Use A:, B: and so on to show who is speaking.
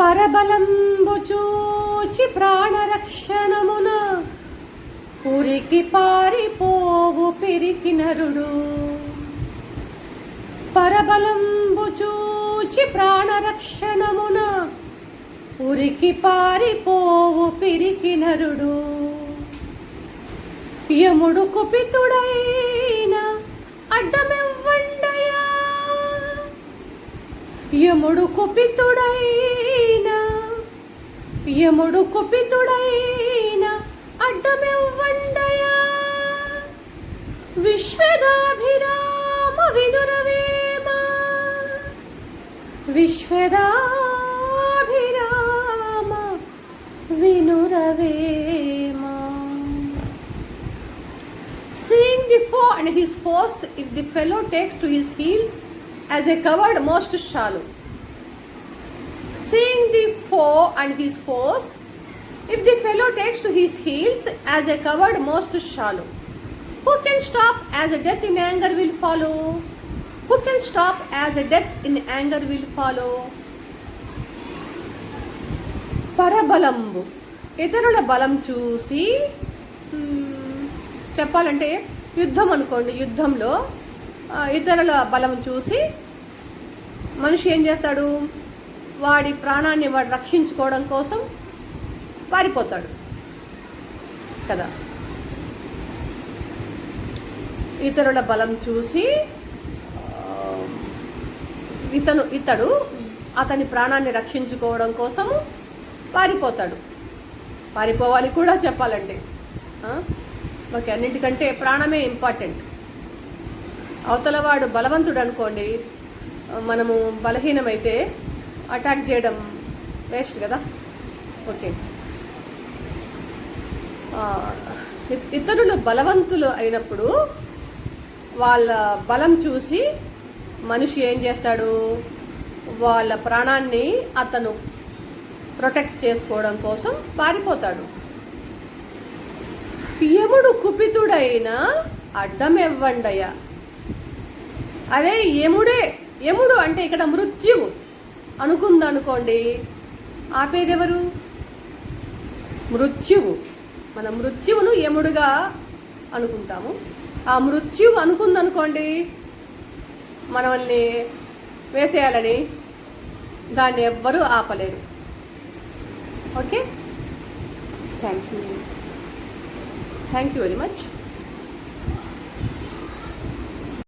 A: పరబలంబు చూచి ప్రాణరక్షణమున ఉరికి పారిపోవు పెరికి నరుడు. పరబలంబు చూచి ప్రాణరక్షణమున ఉరికి పారిపోవు పిరికి నరుడు. యముడు కుపితుడైన అడ్డమెవ్వండయా? యముడు కుపితుడైన యముడు కుపితుడైన అడ్డమెవ్వండయా విశ్వదాభిరామ వినురవేమ విశ్వదాభిరామ వినురవేమ Seeing the foe and his force, if the fellow takes to his heels as a coward most shallow. Seeing the foe and his foes, if the fellow takes to his heels as a coward most shallow. Who can stop as a death in anger will follow? Who can stop as a death in anger will follow? పరబలంబు ఇతరుల బలం చూసి చెప్పాలంటే యుద్ధం అనుకోండి యుద్ధంలో ఇతరుల బలం చూసి మనిషి ఏం చేస్తాడు వాడి ప్రాణాన్ని వాడు రక్షించుకోవడం కోసం పారిపోతాడు. కదా? ఇతరుల బలం చూసి ఇతను ఇతడు అతని ప్రాణాన్ని రక్షించుకోవడం కోసము పారిపోతాడు. పారిపోవాలి కూడా చెప్పాలంటే. ఓకే అన్నింటికంటే ప్రాణమే ఇంపార్టెంట్. అవతలవాడు బలవంతుడు అనుకోండి మనము బలహీనమైతే అటాక్ చేయడం వేస్ట్ కదా? ఓకే. ఇతరులు బలవంతులు అయినప్పుడు వాళ్ళ బలం చూసి మనిషి ఏం చేస్తాడు? వాళ్ళ ప్రాణాన్ని అతను ప్రొటెక్ట్ చేసుకోవడం కోసం పారిపోతాడు. యముడు కుపితుడైన అడ్డమెవ్వండయ్య. అదే యముడే యముడు అంటే ఇక్కడ మృత్యువు. అనుకుందనుకోండి ఆపేదెవరు? మృత్యువు. మన మృత్యువును యముడుగా అనుకుంటాము. ఆ మృత్యువు అనుకుందనుకోండి మనల్ని వేసేయాలని దాన్ని ఎవ్వరూ ఆపలేరు. Okay? Thank you thank you very much.